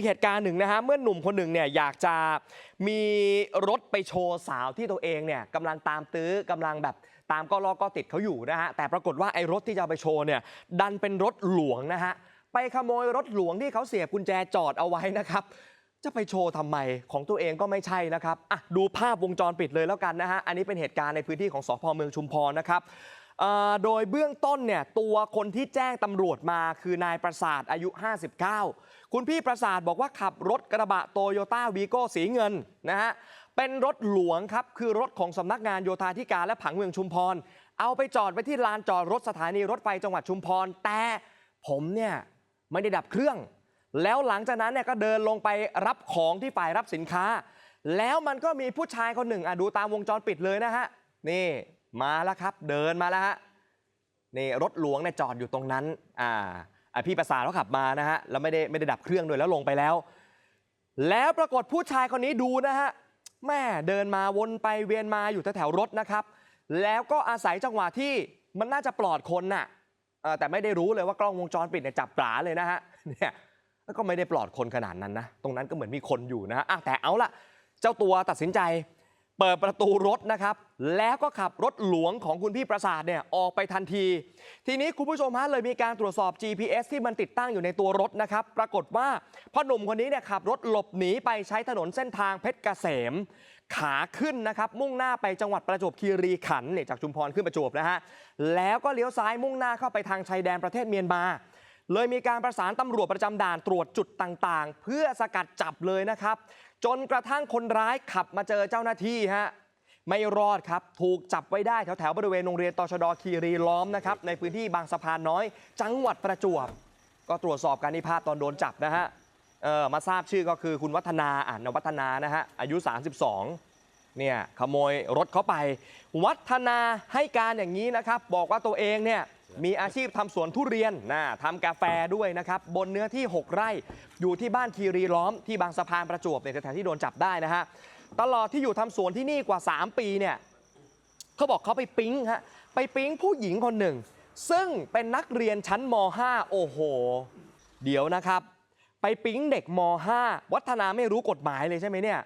อีกเหตุการณ์หนึ่งนะฮะเมื่อหนุ่มคนหนึ่งเนี่ยอยากจะมีรถไปโชว์สาวที่ตัวเองเนี่ยกำลังตามตื้อกำลังแบบตามก็ล้อก็ติดเขาอยู่นะฮะแต่ปรากฏว่าไอ้รถที่จะไปโชว์เนี่ยดันเป็นรถหลวงนะฮะไปขโมยรถหลวงที่เขาเสียบกุญแจจอดเอาไว้นะครับ จะไปโชว์ทำไมของตัวเองก็ไม่ใช่นะครับอะดูภาพวงจรปิดเลยแล้วกันนะฮะอันนี้เป็นเหตุการณ์ในพื้นที่ของสพเมืองชุมพรนะครับ โดยเบื้องต้นเนี่ยตัวคนที่แจ้งตำรวจมาคือนายประสาทอายุ 59 คุณพี่ประสาทบอกว่าขับรถกระบะโตโยต้าวีโก้สีเงินนะฮะเป็นรถหลวงครับ คือรถของสำนักงานโยธาธิการและผังเมืองชุมพร เอาไปจอดไว้ที่ลานจอดรถสถานีรถไฟจังหวัดชุมพร แต่ผมเนี่ยไม่ได้ดับเครื่อง แล้วหลังจากนั้นเนี่ยก็เดินลงไปรับของที่ฝ่ายรับสินค้า แล้วมันก็มีผู้ชายคนหนึ่งอะดูตามวงจรปิดเลยนะฮะนี่ มาแล้วครับ เดินมาแล้วฮะนี่รถหลวงเนี่ยจอดอยู่ตรงนั้นอ่าพี่ประสาทเขาขับมานะฮะแล้วไม่ได้ไม่ได้ดับเครื่องด้วยแล้วลงไปแล้ว แล้วปรากฏผู้ชายคนนี้ดูนะฮะแม่เดินมาวนไปเวียนมาอยู่แถวๆรถนะครับ แล้วก็อาศัยจังหวะที่มันน่าจะปลอดคนน่ะแต่ไม่ได้รู้เลยว่ากล้องวงจรปิดเนี่ยจับปลาเลยนะฮะเนี่ยแล้วก็ไม่ได้ปลอดคนขนาดนั้นนะ ตรงนั้นก็เหมือนมีคนอยู่นะฮะอะแต่เอาละเจ้าตัวตัดสินใจ เปิดประตูรถนะครับ แล้วก็ขับรถหลวงของคุณพี่ประสาทเนี่ยออกไปทันที ทีนี้คุณผู้ชมฮะเลยมีการตรวจสอบ GPS ที่มันติดตั้งอยู่ในตัวรถนะครับ ปรากฏว่าพ่อหนุ่มคนนี้เนี่ยขับรถหลบหนีไปใช้ถนนเส้นทางเพชรเกษม ขาขึ้นนะครับ มุ่งหน้าไปจังหวัดประจวบคีรีขันธ์เนี่ยจากชุมพรขึ้นประจวบนะฮะแล้วก็เลี้ยวซ้ายมุ่งหน้าเข้าไปทางชายแดนประเทศเมียนมา เลยมีการประสานตำรวจประจำด่านตรวจจุดต่างๆ เพื่อสกัดจับเลยนะครับ จนกระทั่งคนร้ายขับมาเจอเจ้าหน้าที่ฮะไม่รอดครับ ถูกจับไว้ได้แถวๆบริเวณโรงเรียนตชดคีรีล้อมนะครับในพื้นที่บางสะพานน้อย จังหวัดประจวบ ก็ตรวจสอบการนิพาพตอนโดนจับนะฮะเออมาทราบชื่อก็คือคุณวัฒนาอ่านวัฒนานะฮะอายุ 32เนี่ยขโมยรถเข้าไป วัฒนาให้การอย่างนี้นะครับ บอกว่าตัวเองเนี่ย มีอาชีพทำสวนทุเรียนนะทำกาแฟด้วยนะครับ บนเนื้อที่ 6 ไร่ อยู่ที่บ้านคีรีล้อมที่บางสะพานประจวบเนี่ยแถวๆที่โดนจับได้นะฮะ ตลอดที่อยู่ทำสวนที่นี่กว่า 3 ปีเนี่ยเขาบอกเขาไปปิ๊งฮะ ไปปิ๊งผู้หญิงคนหนึ่ง ซึ่งเป็นนักเรียนชั้นม .5 โอ้โห เดี๋ยวนะครับ ไปปิ๊งเด็กม .5 วัฒนาไม่รู้กฎหมายเลยใช่ไหมเนี่ย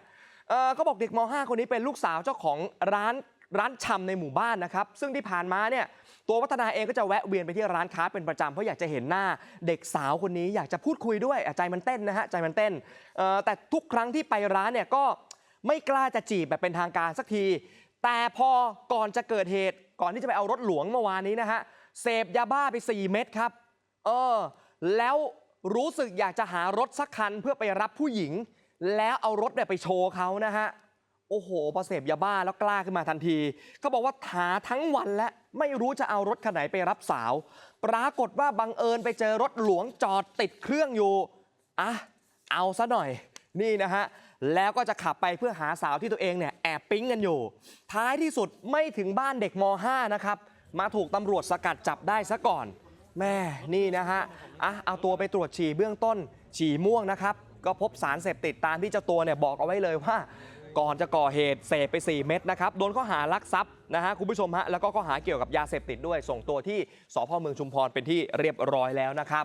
เออเขาบอกเด็กม .5 คนนี้เป็นลูกสาวเจ้าของร้าน ร้านชำในหมู่บ้านนะครับ ซึ่งที่ผ่านมาเนี่ยตัววัฒนาเองก็จะแวะเวียนไปที่ร้านค้าเป็นประจำเพราะอยากจะเห็นหน้าเด็กสาวคนนี้อยากจะพูดคุยด้วยใจมันเต้นนะฮะใจมันเต้นแต่ทุกครั้งที่ไปร้านเนี่ยก็ไม่กล้าจะจีบแบบเป็นทางการสักที แต่พอก่อนจะเกิดเหตุก่อนที่จะไปเอารถหลวงเมื่อวานนี้นะฮะเสพยาบ้าไป 4 เม็ดครับ เออ แล้วรู้สึกอยากจะหารถสักคันเพื่อไปรับผู้หญิง แล้วเอารถเนี่ยไปโชว์เขานะฮะ โอ้โห พอเสพยาบ้าแล้วกล้าขึ้นมาทันที เขาบอกว่าหาทั้งวันและไม่รู้จะเอารถคันไหนไปรับสาว ปรากฏว่าบังเอิญไปเจอรถหลวงจอดติดเครื่องอยู่อะเอาซะหน่อย นี่นะฮะ แล้วก็จะขับไปเพื่อหาสาวที่ตัวเองเนี่ยแอบปิ๊งกันอยู่ ท้ายที่สุดไม่ถึงบ้านเด็กม .5 นะครับ มาถูกตำรวจสกัดจับได้ซะก่อน แม่นี่นะฮะอะเอาตัวไปตรวจฉี่เบื้องต้น ฉี่ม่วงนะครับ ก็พบสารเสพติดตามที่เจ้าตัวเนี่ยบอกเอาไว้เลยว่า ก่อนจะก่อเหตุเสพไป 4 เม็ดนะครับ โดนข้อหารักทรัพย์นะฮะคุณผู้ชมฮะแล้วก็ข้อหาเกี่ยวกับยาเสพติดด้วยส่งตัวที่สพเมืองชุมพรเป็นที่เรียบร้อยแล้วนะครับ